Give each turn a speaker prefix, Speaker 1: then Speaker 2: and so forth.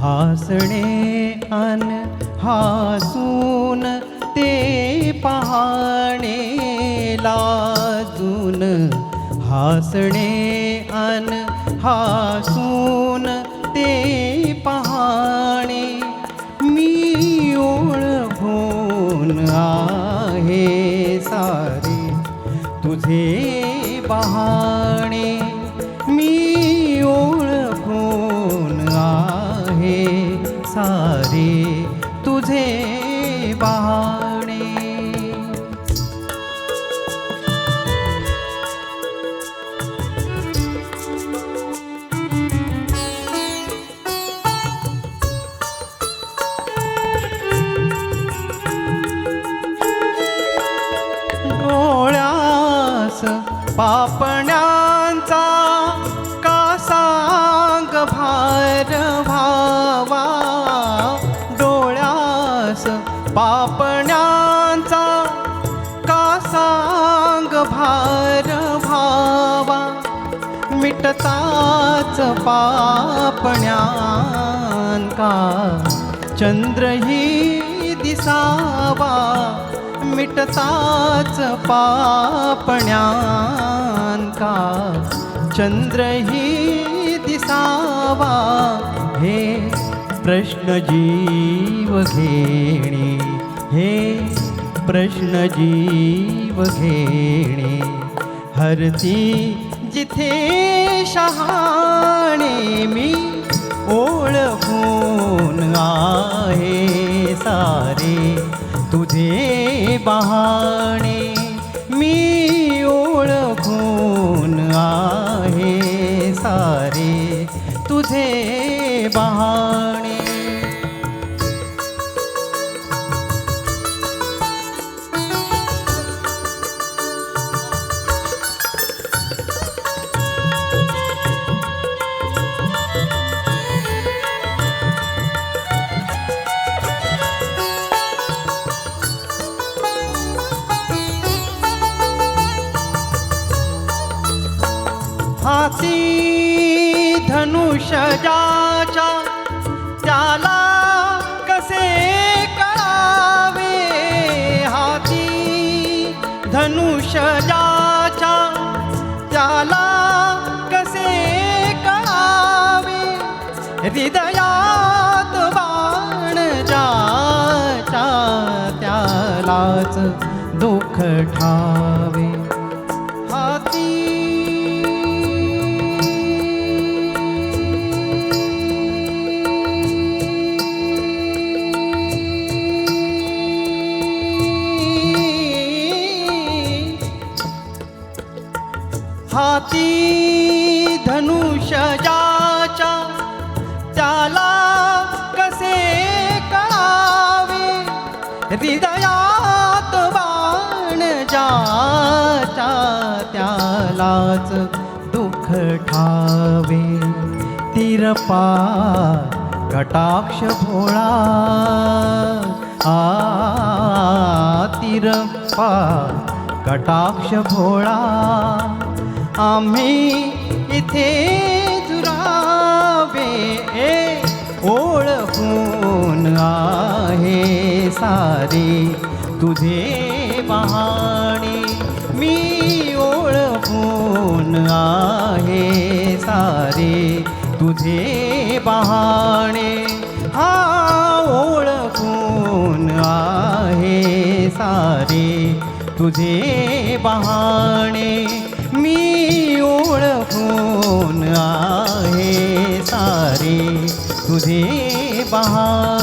Speaker 1: हसणे अन हसून ते पाहणे लाजून हसणे अन हसून ते पाहणे मी ओळखून आहे सारे तुझे बहाणे मी सारे तुझे बहाणे। डोळ्यास भार भावा मिटताच पापण्यांका. चंद्रही दिसावा मिटताच पापण्यांका. चंद्रही दिसावा हे प्रश्न जीव घेणे हे प्रश्न जीव घेणे. हरती जिथे शहाणे मी ओळखून आहे सारे. तुझे बहाणे मी ओळखून आहे सारे. तुझे बहाणे हाती धनुषजाचा त्याला कसे कळावे हाती धनुषजाचा त्याला कसे कळावे हृदयात बाण जाचा त्यालाच दुःख ठावे. धनुषजाचा त्याला कसे कळावे? हृदयात बाण जाचा त्यालाच दुःख ठावे. तिरपा कटाक्ष भोळा. आ तिरपा कटाक्ष भोळा. आम्ही इथे दुरावे ए ओळखून आहे सारे. तुझे बहाणे मी ओळखून आहे सारे. तुझे बहाणे हा ओळखून आहे सारे. तुझे बहाणे मूळ होऊन आहे सारे तुझे बहाणे